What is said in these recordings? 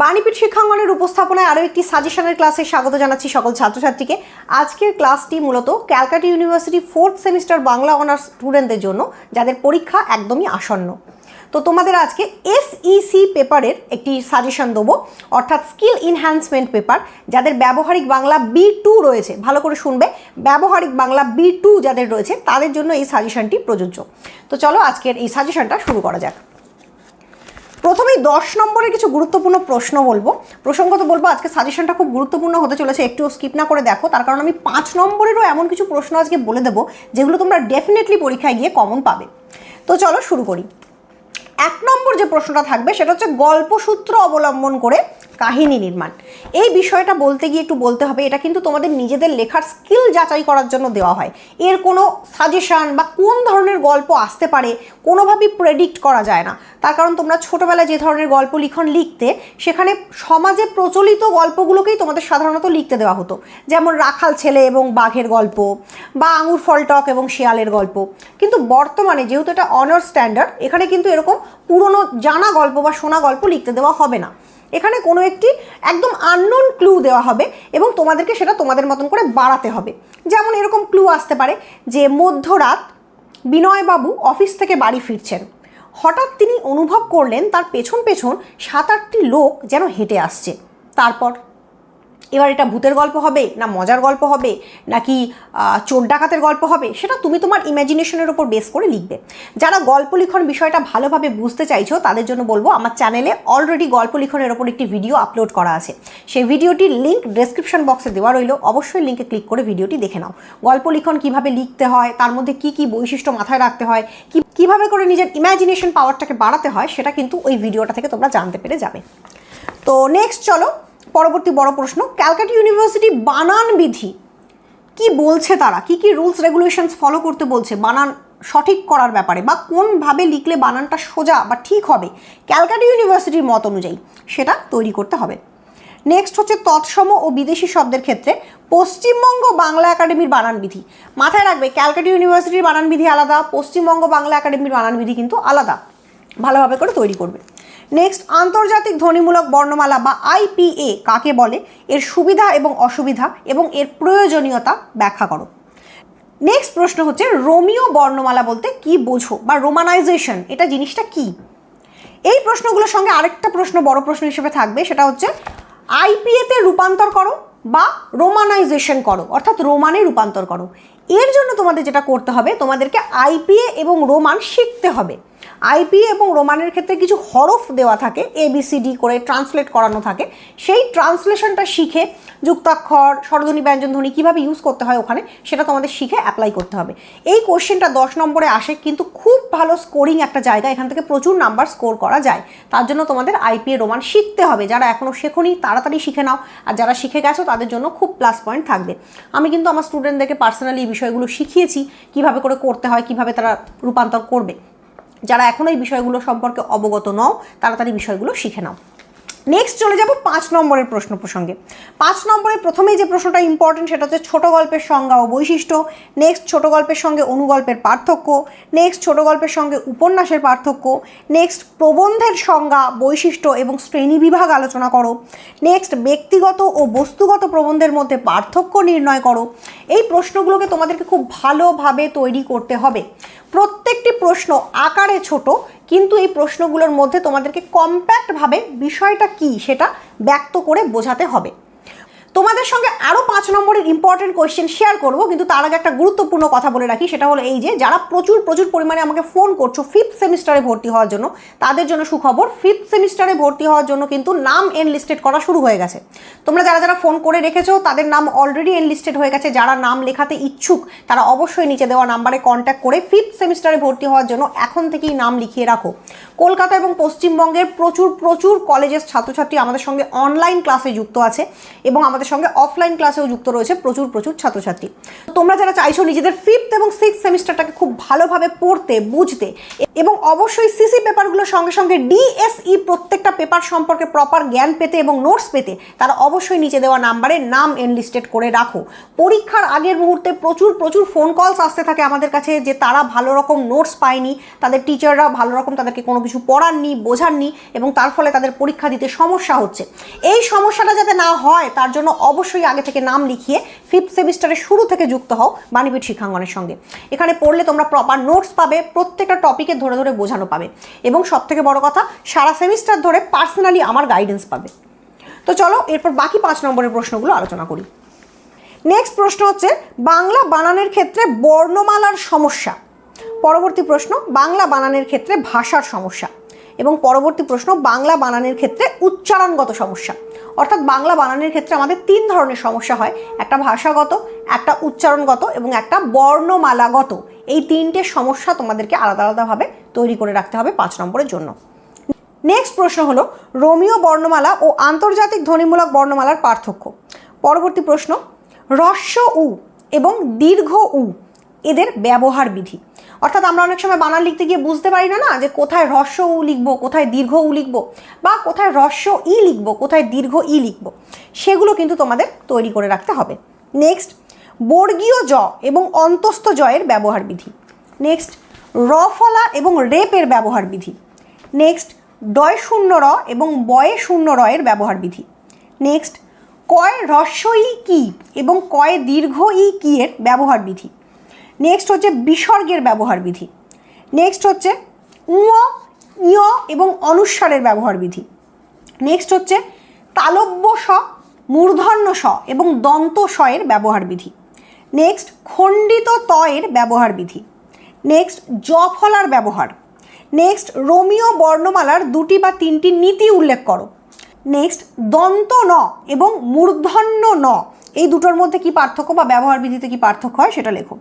বাণীপীঠ শিক্ষাঙ্গনের উপস্থাপনায় আরও একটি সাজেশনের ক্লাসে স্বাগত জানাচ্ছি সকল ছাত্রছাত্রীকে। আজকের ক্লাসটি মূলত Calcutta University fourth semester Bangla honours স্টুডেন্টদের জন্য, যাদের পরীক্ষা একদমই আসন্ন। তো তোমাদের আজকে এসইসি পেপারের একটি সাজেশন দেবো, অর্থাৎ স্কিল ইনহ্যান্সমেন্ট পেপার যাদের ব্যবহারিক বাংলা বি টু রয়েছে। ভালো করে শুনবে, ব্যবহারিক বাংলা বি টু যাদের রয়েছে, তাদের জন্য এই সাজেশনটি প্রযোজ্য। তো চলো আজকের এই সাজেশনটা শুরু করা যাক। প্রথমেই দশ নম্বরের কিছু গুরুত্বপূর্ণ প্রশ্ন বলব। প্রসঙ্গত বলব, আজকে সাজেশনটা খুব গুরুত্বপূর্ণ হতে চলেছে। একটু স্কিপ না করে দেখো। তার কারণ আমি পাঁচ নম্বরেরও এমন কিছু প্রশ্ন আজকে বলে দেবো, যেগুলো তোমরা ডেফিনেটলি পরীক্ষায় গিয়ে কমন পাবে। তো চলো শুরু করি। এক নম্বর যে প্রশ্নটা থাকবে, সেটা হচ্ছে গল্পসূত্র অবলম্বন করে কাহিনী নির্মাণ। এই বিষয়টা বলতে গিয়ে একটু বলতে হবে, এটা কিন্তু তোমাদের নিজেদের লেখার স্কিল যাচাই করার জন্য দেওয়া হয়। এর কোনো সাজেশান বা কোন ধরনের গল্প আসতে পারে, কোনোভাবেই প্রেডিক্ট করা যায় না। তার কারণ তোমরা ছোটোবেলায় যে ধরনের গল্প লিখন লিখতে, সেখানে সমাজে প্রচলিত গল্পগুলোকেই তোমাদের সাধারণত লিখতে দেওয়া হতো। যেমন রাখাল ছেলে এবং বাঘের গল্প, বা আঙুর ফলটক এবং শেয়ালের গল্প। কিন্তু বর্তমানে যেহেতু এটা অনার স্ট্যান্ডার্ড এখানে কিন্তু এরকম পুরনো জানা গল্প বা শোনা গল্প লিখতে দেওয়া হবে না। এখানে কোনো একটি একদম আননোন ক্লু দেওয়া হবে এবং তোমাদেরকে সেটা তোমাদের মতন করে বাড়াতে হবে। যেমন এরকম ক্লু আসতে পারে যে মধ্যরাত বিনয়বাবু অফিস থেকে বাড়ি ফিরছেন। হঠাৎ তিনি অনুভব করলেন তার পেছন পেছন সাত আটটি লোক যেন হেঁটে আসছে। তারপর এবার এটা ভূতের গল্প হবে, না মজার গল্প হবে, নাকি চোর ডাকাতের গল্প হবে, সেটা তুমি তোমার ইমাজিনেশনের উপর বেস করে লিখবে। যারা গল্প লিখন বিষয়টা ভালোভাবে বুঝতে চাইছো, তাদের জন্য বলব, আমার চ্যানেলে অলরেডি গল্প লিখনের ওপর একটি ভিডিও আপলোড করা আছে। সেই ভিডিওটির লিঙ্ক ডেসক্রিপশন বক্সে দেওয়া রইল, অবশ্যই লিঙ্কে ক্লিক করে ভিডিওটি দেখে নাও। গল্প লিখন কীভাবে লিখতে হয়, তার মধ্যে কি কি বৈশিষ্ট্য মাথায় রাখতে হয়, কি, কীভাবে করে নিজের ইমাজিনেশন পাওয়ারটাকে বাড়াতে হয়, সেটা কিন্তু ওই ভিডিওটা থেকে তোমরা জানতে পেরে যাবে। তো নেক্সট চলো পরবর্তী বড় প্রশ্ন, ক্যালকাটা ইউনিভার্সিটি বানান বিধি কি বলছে তারা? কি কি রুলস, রেগুলেশনস ফলো করতে বলছে? বানান সঠিক করার ব্যাপারে বা কোনভাবে লিখলে বানানটা সোজা বা ঠিক হবে? ক্যালকাটা ইউনিভার্সিটির মত অনুযায়ী সেটা তৈরি করতে হবে। নেক্সট হচ্ছে তৎসম ও বিদেশি শব্দের ক্ষেত্রে পশ্চিমবঙ্গ বাংলা একাডেমির বানান বিধি। মাথায় রাখবে, ক্যালকাটা ইউনিভার্সিটির বানান বিধি আলাদা, পশ্চিমবঙ্গ বাংলা একাডেমির বানান বিধি কিন্তু আলাদা। ভালোভাবে করে তৈরি করবে। নেক্সট আন্তর্জাতিক ধ্বনিমূলক বর্ণমালা বা আইপিএ কাকে বলে? এর সুবিধা এবং অসুবিধা এবং এর প্রয়োজনীয়তা ব্যাখ্যা করো। নেক্সট প্রশ্ন হচ্ছে, রোমিও বর্ণমালা বলতে কি বোঝো বা রোমানাইজেশন, এটা জিনিসটা কি? এই প্রশ্নগুলোর সঙ্গে আরেকটা প্রশ্ন, বড় প্রশ্ন হিসেবে থাকবে, সেটা হচ্ছে আইপিএতে রূপান্তর করো বা রোমানাইজেশন করো, অর্থাৎ রোমানে রূপান্তর করো। এর জন্য তোমাদের যেটা করতে হবে, তোমাদেরকে আইপিএ এবং রোমান শিখতে হবে। আইপিএ এবং রোমানের ক্ষেত্রে কিছু হরফ দেওয়া থাকে এবিসিডি করে ট্রান্সলেট করানো থাকে। সেই ট্রান্সলেশনটা শিখে যুক্তাক্ষর, স্বরধ্বনি, ব্যঞ্জনধ্বনি কীভাবে ইউজ করতে হয় ওখানে, সেটা তোমাদের শিখে অ্যাপ্লাই করতে হবে। এই কোশ্চেনটা দশ নম্বরে আসে, কিন্তু খুব ভালো স্কোরিং একটা জায়গা, এখান থেকে প্রচুর নাম্বার স্কোর করা যায়। তার জন্য তোমাদের আইপিএ রোমান শিখতে হবে। যারা এখনও শেখনি, তাড়াতাড়ি শিখে নাও। আর যারা শিখে গেছো, তাদের জন্য খুব প্লাস পয়েন্ট থাকবে। আমি কিন্তু আমার স্টুডেন্টদেরকে পার্সোনালি এই বিষয়গুলো শিখিয়েছি, কীভাবে করে করতে হয়, কীভাবে তারা রূপান্তর করবে। যারা এখনও এই বিষয়গুলো সম্পর্কে অবগত নও, তাড়াতাড়ি বিষয়গুলো শিখে নাও। নেক্সট চলে যাব পাঁচ নম্বরের প্রশ্ন প্রসঙ্গে। পাঁচ নম্বরের প্রথমেই যে প্রশ্নটা ইম্পর্টেন্ট সেটা হচ্ছে ছোট গল্পের সংজ্ঞা ও বৈশিষ্ট্য। নেক্সট ছোট গল্পের সঙ্গে অনুগল্পের পার্থক্য। নেক্সট ছোট গল্পের সঙ্গে উপন্যাসের পার্থক্য। নেক্সট প্রবন্ধের সংজ্ঞা, বৈশিষ্ট্য এবং শ্রেণীবিভাগ আলোচনা করো। নেক্সট ব্যক্তিগত ও বস্তুগত প্রবন্ধের মধ্যে পার্থক্য নির্ণয় করো। এই প্রশ্নগুলোকে তোমাদেরকে খুব ভালোভাবে তৈরি করতে হবে। প্রত্যেকটি প্রশ্ন আকারে ছোট, কিন্তু এই প্রশ্নগুলোর মধ্যে তোমাদেরকে কম্প্যাক্টভাবে বিষয়টা কি সেটা ব্যক্ত করে বোঝাতে হবে। তোমাদের সঙ্গে আরও পাঁচ নম্বরের ইম্পর্টেন্ট কোয়েশ্চেন শেয়ার করব, কিন্তু তার আগে একটা গুরুত্বপূর্ণ কথা বলে রাখি, সেটা হলো এই যে, যারা প্রচুর প্রচুর পরিমাণে আমাকে ফোন করছ ফিফথ সেমিস্টারে ভর্তি হওয়ার জন্য, তাদের জন্য সুখবর ফিফথ সেমিস্টারে ভর্তি হওয়ার জন্য কিন্তু নাম এনলিস্টেড করা শুরু হয়ে গেছে। তোমরা যারা যারা ফোন করে রেখেছো, তাদের নাম অলরেডি এনলিস্টেড হয়ে গেছে, যারা নাম লেখাতে ইচ্ছুক, তারা অবশ্যই নিচে দেওয়া নাম্বারে কন্ট্যাক্ট করে ফিফথ সেমিস্টারে ভর্তি হওয়ার জন্য এখন থেকেই নাম লিখিয়ে রাখো। কলকাতা এবং পশ্চিমবঙ্গের প্রচুর প্রচুর কলেজের ছাত্রছাত্রী আমাদের সঙ্গে অনলাইন ক্লাসে যুক্ত আছে, এবং আমাদের সঙ্গে অফলাইন ক্লাসেও যুক্ত রয়েছে প্রচুর প্রচুর ছাত্রছাত্রী। তোমরা যারা চাইছো নিজেদের ফিফথ এবং সিক্স সেমিস্টারটাকে খুব ভালোভাবে পড়তে, বুঝতে এবং অবশ্যই সিসি পেপারগুলোর সঙ্গে সঙ্গে ডিএসই প্রত্যেকটা পেপার সম্পর্কে প্রপার জ্ঞান পেতে এবং নোটস পেতে, তারা অবশ্যই নিচে দেওয়া নাম্বারে নাম এনলিস্টেড করে রাখো। পরীক্ষার আগের মুহূর্তে প্রচুর প্রচুর ফোন কলস আসতে থাকে আমাদের কাছে যে তারা ভালো রকম নোটস পায়নি, তাদের টিচাররা ভালো রকম তাদেরকে কোনো কিছু পড়াননি, বোঝাননি এবং তার ফলে তাদের পরীক্ষা দিতে সমস্যা হচ্ছে। এই সমস্যাটা যাতে না হয়, তার জন্য অবশ্যই আগে থেকে নাম লিখিয়ে ফিফথ সেমিস্টারের শুরু থেকে যুক্ত হও বাণীপীঠ শিক্ষাঙ্গনের সঙ্গে। এখানে পড়লে তোমরা প্রপার নোটস পাবে, প্রত্যেকটা টপিকে ধরে ধরে বোঝানো পাবে। এবং সব থেকে বড় কথা, সারা সেমিস্টার ধরে পার্সোনালি আমার গাইডেন্স পাবে। তো চলো, এরপর বাকি পাঁচ নম্বরের প্রশ্নগুলো আলোচনা করি। নেক্সট প্রশ্ন হচ্ছে, বাংলা বানানের ক্ষেত্রে বর্ণমালার সমস্যা। পরবর্তী প্রশ্ন, বাংলা বানানের ক্ষেত্রে ভাষার সমস্যা। এবং পরবর্তী প্রশ্ন, বাংলা বানানের ক্ষেত্রে উচ্চারণগত সমস্যা। অর্থাৎ বাংলা বানানের ক্ষেত্রে আমাদের তিন ধরনের সমস্যা হয়। একটা ভাষাগত, একটা উচ্চারণগত এবং একটা বর্ণমালাগত। এই তিনটে সমস্যা তোমাদেরকে আলাদা আলাদাভাবে তৈরি করে রাখতে হবে পাঁচ নম্বরের জন্য। নেক্সট প্রশ্ন হলো, রোমিও বর্ণমালা ও আন্তর্জাতিক ধ্বনিমূলক বর্ণমালার পার্থক্য। পরবর্তী প্রশ্ন হ্রস্ব উ এবং দীর্ঘ উ এদের ব্যবহার বিধি। অর্থাৎ আমরা অনেক সময় বানান লিখতে গিয়ে বুঝতে পারি না না, যে কোথায় হ্রস্ব উ লিখব, কোথায় দীর্ঘ উ লিখব বা কোথায় হ্রস্ব ই লিখব, কোথায় দীর্ঘ ই লিখব। সেগুলো কিন্তু তোমাদের তৈরি করে রাখতে হবে। নেক্সট বর্গীয় জ এবং অন্তস্থ জয়ের ব্যবহার বিধি। নেক্সট রফলা এবং রেপের ব্যবহার বিধি। নেক্সট ডয় শূন্য র এবং বয়ে শূন্য র এর ব্যবহার বিধি। নেক্সট কয় হ্রস্ব ই কি এবং কয় দীর্ঘ ই কি এর ব্যবহার বিধি। নেক্সট হচ্ছে বিসর্গের ব্যবহার বিধি। নেক্সট হচ্ছে উঁ ইয় এবং অনুস্বারের ব্যবহার বিধি। নেক্সট হচ্ছে তালব্য স, মূর্ধন্য স এবং দন্ত স এর ব্যবহার বিধি। নেক্সট খণ্ডিত ত এর ব্যবহার বিধি। নেক্সট জফলার ব্যবহার। নেক্সট রোমিও বর্ণমালার দুটি বা তিনটি নীতি উল্লেখ করো। নেক্সট দন্ত ন এবং মূর্ধন্য ন। এই দুটোর মধ্যে কি পার্থক্য বা ব্যবহার বিধিতে কি পার্থক্য হয় সেটা লেখো।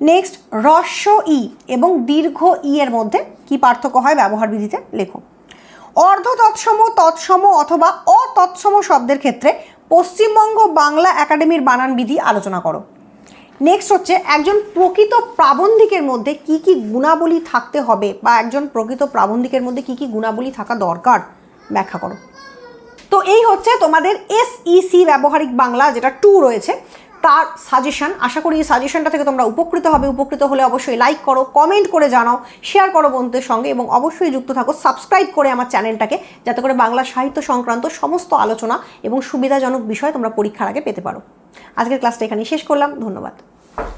নেক্সট হ্রস্ব ই এবং দীর্ঘ ই এর মধ্যে কি পার্থক্য হয় ব্যবহার বিধিতে লেখো। অর্ধ তৎসম তৎসম অথবা অতৎসম শব্দের ক্ষেত্রে পশ্চিমবঙ্গ বাংলা একাডেমির বানান বিধি আলোচনা করো। নেক্সট হচ্ছে একজন প্রকৃত প্রাবন্ধিকের মধ্যে কি কি গুণাবলী থাকতে হবে বা একজন প্রকৃত প্রাবন্ধিকের মধ্যে কি কি গুণাবলী থাকা দরকার? ব্যাখ্যা করো। তো এই হচ্ছে তোমাদের এসইসি ব্যবহারিক বাংলা যেটা টু রয়েছে। তার সাজেশন আশা করি এই সাজেশনটা থেকে তোমরা উপকৃত হবে। উপকৃত হলে অবশ্যই লাইক করো কমেন্ট করে জানাও শেয়ার করো বন্ধুদের সঙ্গে এবং অবশ্যই যুক্ত থাকো সাবস্ক্রাইব করে আমার চ্যানেলটাকে যাতে করে বাংলা সাহিত্য সংক্রান্ত সমস্ত আলোচনা এবং সুবিধাজনক বিষয় তোমরা পরীক্ষার আগে পেতে পারো। আজকের ক্লাসটা এখানে শেষ করলাম ধন্যবাদ।